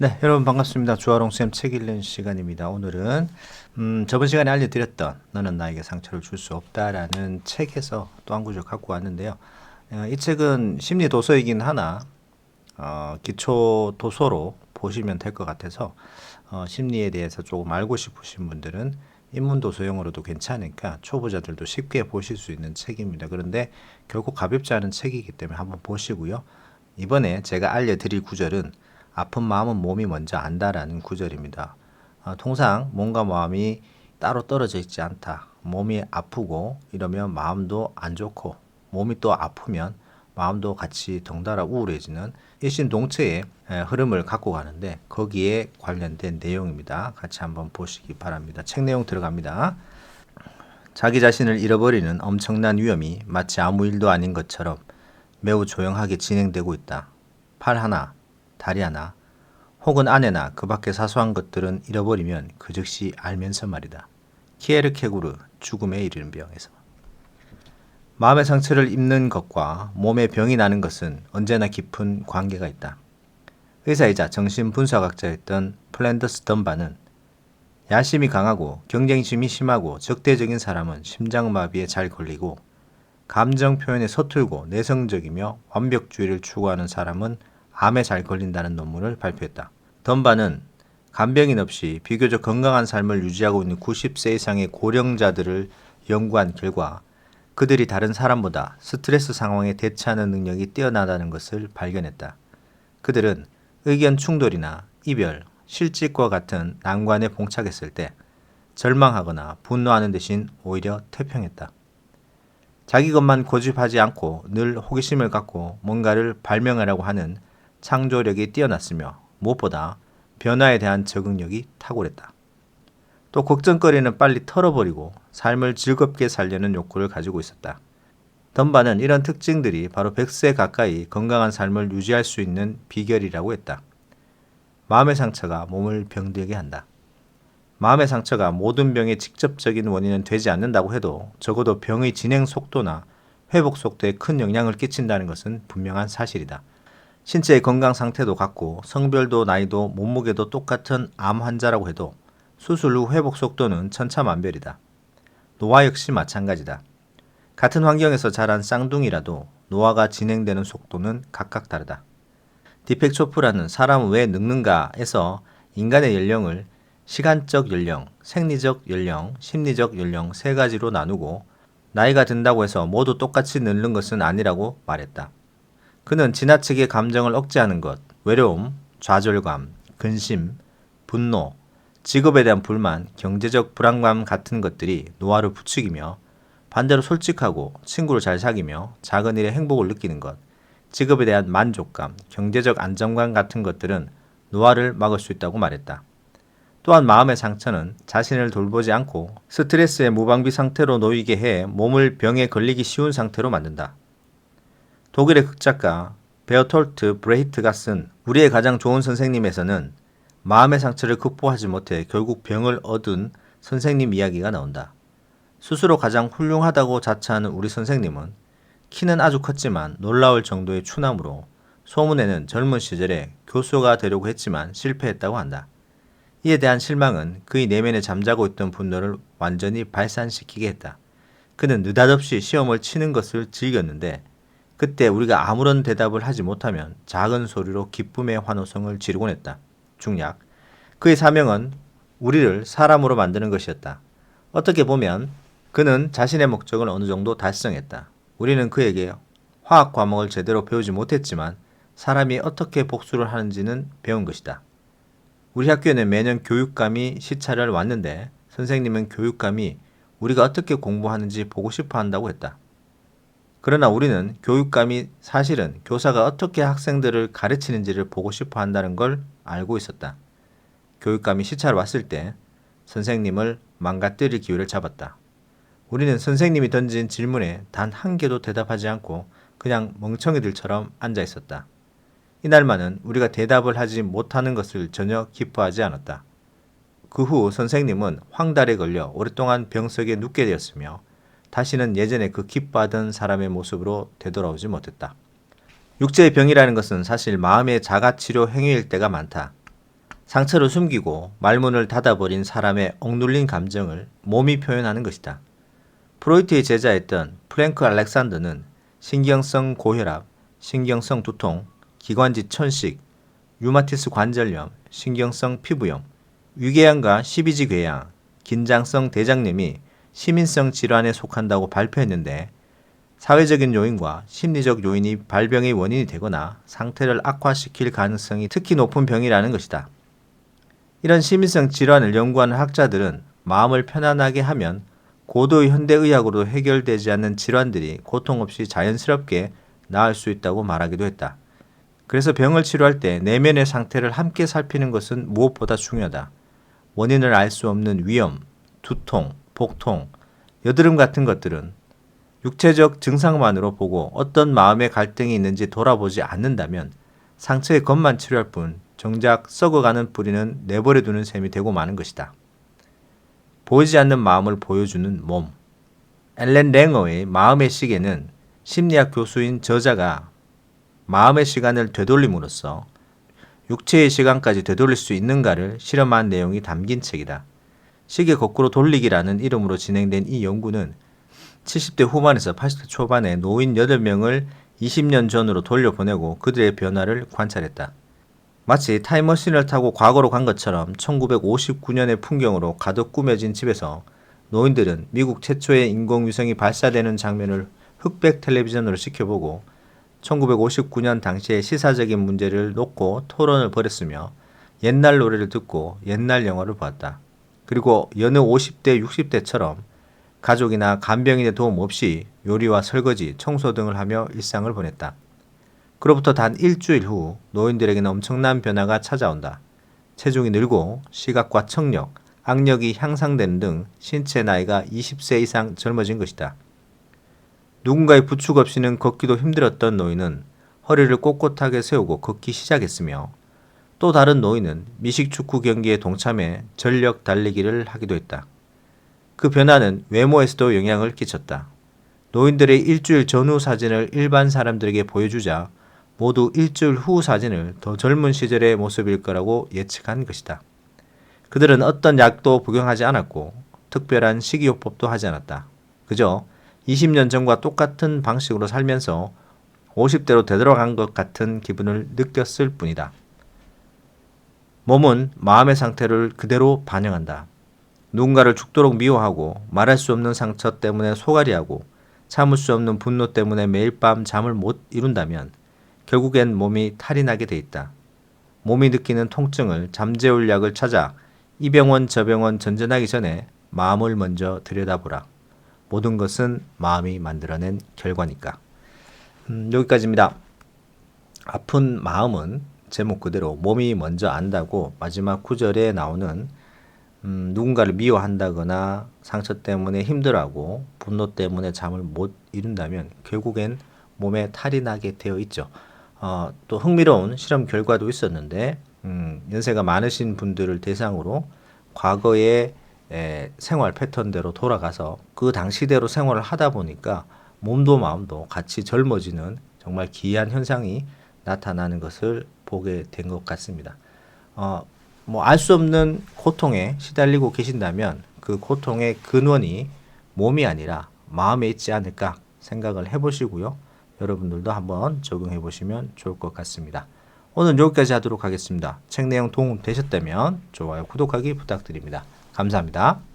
네, 여러분 반갑습니다. 주아롱 쌤책 읽는 시간입니다. 오늘은 음, 저번 시간에 알려드렸던 너는 나에게 상처를 줄 수 없다라는 책에서 또 한 구절 갖고 왔는데요. 어, 이 책은 심리 도서이긴 하나 어, 기초 도서로 보시면 될 것 같아서 어, 심리에 대해서 조금 알고 싶으신 분들은 입문 도서용으로도 괜찮으니까 초보자들도 쉽게 보실 수 있는 책입니다. 그런데 결국 가볍지 않은 책이기 때문에 한번 보시고요. 이번에 제가 알려드릴 구절은 아픈 마음은 몸이 먼저 안다라는 구절입니다. 어, 통상 몸과 마음이 따로 떨어져 있지 않다. 몸이 아프고 이러면 마음도 안 좋고 몸이 또 아프면 마음도 같이 덩달아 우울해지는 일신 동체의 에, 흐름을 갖고 가는데 거기에 관련된 내용입니다. 같이 한번 보시기 바랍니다. 책 내용 들어갑니다. 자기 자신을 잃어버리는 엄청난 위험이 마치 아무 일도 아닌 것처럼 매우 조용하게 진행되고 있다. 팔 하나, 다리 하나, 혹은 아내나 그 밖의 사소한 것들은 잃어버리면 그 즉시 알면서 말이다. 키에르케구르 죽음에 이르는 병에서 마음의 상처를 입는 것과 몸에 병이 나는 것은 언제나 깊은 관계가 있다. 의사이자 정신분석학자였던 플랜더스 덤바는 야심이 강하고 경쟁심이 심하고 적대적인 사람은 심장마비에 잘 걸리고 감정 표현에 서툴고 내성적이며 완벽주의를 추구하는 사람은 암에 잘 걸린다는 논문을 발표했다. 덤바는 간병인 없이 비교적 건강한 삶을 유지하고 있는 90세 이상의 고령자들을 연구한 결과 그들이 다른 사람보다 스트레스 상황에 대처하는 능력이 뛰어나다는 것을 발견했다. 그들은 의견 충돌이나 이별, 실직과 같은 난관에 봉착했을 때 절망하거나 분노하는 대신 오히려 태평했다. 자기 것만 고집하지 않고 늘 호기심을 갖고 뭔가를 발명하려고 하는 창조력이 뛰어났으며 무엇보다 변화에 대한 적응력이 탁월했다. 또 걱정거리는 빨리 털어버리고 삶을 즐겁게 살려는 욕구를 가지고 있었다. 덤바는 이런 특징들이 바로 100세 가까이 건강한 삶을 유지할 수 있는 비결이라고 했다. 마음의 상처가 몸을 병들게 한다. 마음의 상처가 모든 병의 직접적인 원인은 되지 않는다고 해도 적어도 병의 진행 속도나 회복 속도에 큰 영향을 끼친다는 것은 분명한 사실이다. 신체의 건강 상태도 같고 성별도 나이도 몸무게도 똑같은 암 환자라고 해도 수술 후 회복 속도는 천차만별이다. 노화 역시 마찬가지다. 같은 환경에서 자란 쌍둥이라도 노화가 진행되는 속도는 각각 다르다. 디펙 초프라는 사람은 왜 늙는가에서 인간의 연령을 시간적 연령, 생리적 연령, 심리적 연령 세 가지로 나누고 나이가 든다고 해서 모두 똑같이 늙는 것은 아니라고 말했다. 그는 지나치게 감정을 억제하는 것, 외로움, 좌절감, 근심, 분노, 직업에 대한 불만, 경제적 불안감 같은 것들이 노화를 부추기며 반대로 솔직하고 친구를 잘 사귀며 작은 일에 행복을 느끼는 것, 직업에 대한 만족감, 경제적 안정감 같은 것들은 노화를 막을 수 있다고 말했다. 또한 마음의 상처는 자신을 돌보지 않고 스트레스의 무방비 상태로 놓이게 해 몸을 병에 걸리기 쉬운 상태로 만든다. 독일의 극작가 베어톨트 브레히트가 쓴 우리의 가장 좋은 선생님에서는 마음의 상처를 극복하지 못해 결국 병을 얻은 선생님 이야기가 나온다. 스스로 가장 훌륭하다고 자처하는 우리 선생님은 키는 아주 컸지만 놀라울 정도의 추남으로 소문에는 젊은 시절에 교수가 되려고 했지만 실패했다고 한다. 이에 대한 실망은 그의 내면에 잠자고 있던 분노를 완전히 발산시키게 했다. 그는 느닷없이 시험을 치는 것을 즐겼는데 그때 우리가 아무런 대답을 하지 못하면 작은 소리로 기쁨의 환호성을 지르곤 했다. 중략. 그의 사명은 우리를 사람으로 만드는 것이었다. 어떻게 보면 그는 자신의 목적을 어느 정도 달성했다. 우리는 그에게 화학 과목을 제대로 배우지 못했지만 사람이 어떻게 복수를 하는지는 배운 것이다. 우리 학교에는 매년 교육감이 시찰을 왔는데 선생님은 교육감이 우리가 어떻게 공부하는지 보고 싶어 한다고 했다. 그러나 우리는 교육감이 사실은 교사가 어떻게 학생들을 가르치는지를 보고 싶어 한다는 걸 알고 있었다. 교육감이 시찰 왔을 때 선생님을 망가뜨릴 기회를 잡았다. 우리는 선생님이 던진 질문에 단 한 개도 대답하지 않고 그냥 멍청이들처럼 앉아 있었다. 이날만은 우리가 대답을 하지 못하는 것을 전혀 기뻐하지 않았다. 그 후 선생님은 황달에 걸려 오랫동안 병석에 눕게 되었으며 다시는 예전에 그 기뻐하던 사람의 모습으로 되돌아오지 못했다. 육체의 병이라는 것은 사실 마음의 자가치료 행위일 때가 많다. 상처를 숨기고 말문을 닫아버린 사람의 억눌린 감정을 몸이 표현하는 것이다. 프로이트의 제자였던 프랭크 알렉산더는 신경성 고혈압, 신경성 두통, 기관지 천식, 류마티스 관절염, 신경성 피부염, 위궤양과 십이지 궤양, 긴장성 대장염이 시민성 질환에 속한다고 발표했는데 사회적인 요인과 심리적 요인이 발병의 원인이 되거나 상태를 악화시킬 가능성이 특히 높은 병이라는 것이다. 이런 시민성 질환을 연구하는 학자들은 마음을 편안하게 하면 고도의 현대의학으로 해결되지 않는 질환들이 고통 없이 자연스럽게 나을 수 있다고 말하기도 했다. 그래서 병을 치료할 때 내면의 상태를 함께 살피는 것은 무엇보다 중요하다. 원인을 알 수 없는 위염, 두통, 복통, 여드름 같은 것들은 육체적 증상만으로 보고 어떤 마음의 갈등이 있는지 돌아보지 않는다면 상처의 겉만 치료할 뿐 정작 썩어가는 뿌리는 내버려 두는 셈이 되고 마는 것이다. 보이지 않는 마음을 보여주는 몸. 엘렌 랭어의 마음의 시계는 심리학 교수인 저자가 마음의 시간을 되돌림으로써 육체의 시간까지 되돌릴 수 있는가를 실험한 내용이 담긴 책이다. 시계 거꾸로 돌리기라는 이름으로 진행된 이 연구는 70대 후반에서 80대 초반에 노인 8명을 20년 전으로 돌려보내고 그들의 변화를 관찰했다. 마치 타임머신을 타고 과거로 간 것처럼 1959년의 풍경으로 가득 꾸며진 집에서 노인들은 미국 최초의 인공위성이 발사되는 장면을 흑백 텔레비전으로 지켜보고 1959년 당시의 시사적인 문제를 놓고 토론을 벌였으며 옛날 노래를 듣고 옛날 영화를 보았다. 그리고 여느 50대, 60대처럼 가족이나 간병인의 도움 없이 요리와 설거지, 청소 등을 하며 일상을 보냈다. 그로부터 단 일주일 후 노인들에게는 엄청난 변화가 찾아온다. 체중이 늘고 시각과 청력, 악력이 향상되는 등 신체 나이가 20세 이상 젊어진 것이다. 누군가의 부축 없이는 걷기도 힘들었던 노인은 허리를 꼿꼿하게 세우고 걷기 시작했으며 또 다른 노인은 미식 축구 경기에 동참해 전력 달리기를 하기도 했다. 그 변화는 외모에서도 영향을 끼쳤다. 노인들의 일주일 전후 사진을 일반 사람들에게 보여주자 모두 일주일 후 사진을 더 젊은 시절의 모습일 거라고 예측한 것이다. 그들은 어떤 약도 복용하지 않았고 특별한 식이요법도 하지 않았다. 그저 20년 전과 똑같은 방식으로 살면서 50대로 되돌아간 것 같은 기분을 느꼈을 뿐이다. 몸은 마음의 상태를 그대로 반영한다. 누군가를 죽도록 미워하고 말할 수 없는 상처 때문에 소갈이하고 참을 수 없는 분노 때문에 매일 밤 잠을 못 이룬다면 결국엔 몸이 탈이 나게 돼 있다. 몸이 느끼는 통증을 잠재울 약을 찾아 이 병원 저 병원 전전하기 전에 마음을 먼저 들여다보라. 모든 것은 마음이 만들어낸 결과니까. 음, 여기까지입니다. 아픈 마음은 제목 그대로 몸이 먼저 안다고 마지막 구절에 나오는 음, 누군가를 미워한다거나 상처 때문에 힘들어하고 분노 때문에 잠을 못 이룬다면 결국엔 몸에 탈이 나게 되어 있죠. 어, 또 흥미로운 실험 결과도 있었는데 음, 연세가 많으신 분들을 대상으로 과거의 에, 생활 패턴대로 돌아가서 그 당시대로 생활을 하다 보니까 몸도 마음도 같이 젊어지는 정말 기이한 현상이 나타나는 것을 보게 된 것 같습니다. 어, 뭐 알 수 없는 고통에 시달리고 계신다면 그 고통의 근원이 몸이 아니라 마음에 있지 않을까 생각을 해보시고요. 여러분들도 한번 적용해 보시면 좋을 것 같습니다. 오늘 여기까지 하도록 하겠습니다. 책 내용 도움 되셨다면 좋아요, 구독하기 부탁드립니다. 감사합니다.